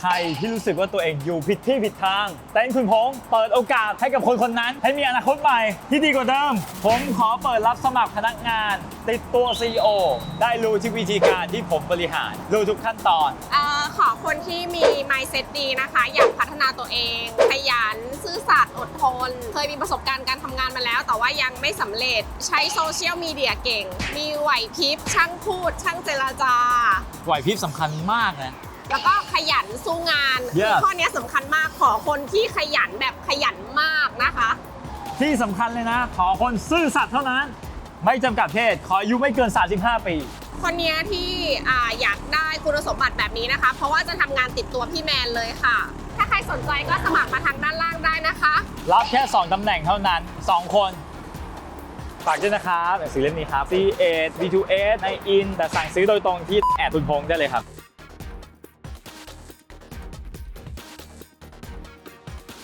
ใครที่รู้สึกว่าตัวเองอยู่ผิดที่ผิดทางเต้นคุณพงษ์เปิดโอกาสให้กับคนคนนั้น ให้มีอนาคตใหม่ที่ดีกว่าเดิม ผมขอเปิดรับสมัครพนักงาน ติดตัว CEO ได้รู้ทุกวิธีการที่ผมบริหารรู้ทุกขั้นตอนเอ่อขอคนที่มี mindset ดีนะคะ อยากพัฒนาตัวเอง ขยันซื่อสัตย์อดทน เคยมีประสบการณ์การทำงานมาแล้ว แต่ว่ายังไม่สำเร็จใช้โซเชียลมีเดียเก่ง มีไหวพริบช่างพูด ช่างเจรจาไหวพริบสำคัญมากนะ แล้วก็ขยันสู้งาน Yes ข้อนี้สำคัญมากขอคนที่ขยันแบบขยันมากนะคะ ที่สำคัญเลยนะ ขอคนซื่อสัตย์เท่านั้น ไม่จำกัดเพศ ขออายุไม่เกิน 35 ปี คนเนี้ยที่อ่าอยากได้คุณสมบัติแบบนี้นะคะ เพราะว่าจะทำงานติดตัวพี่แมนเลยค่ะ ถ้าใครสนใจก็สมัครมาทางด้านล่างได้นะคะ รับแค่ 2ตำแหน่งเท่านั้น 2 คนฝากด้วยนะครับหนังสือเล่มนี้ครับ C8 B2S ในอินแต่สั่งซื้อโดยตรงที่แอดทุนพงษ์ได้เลยครับ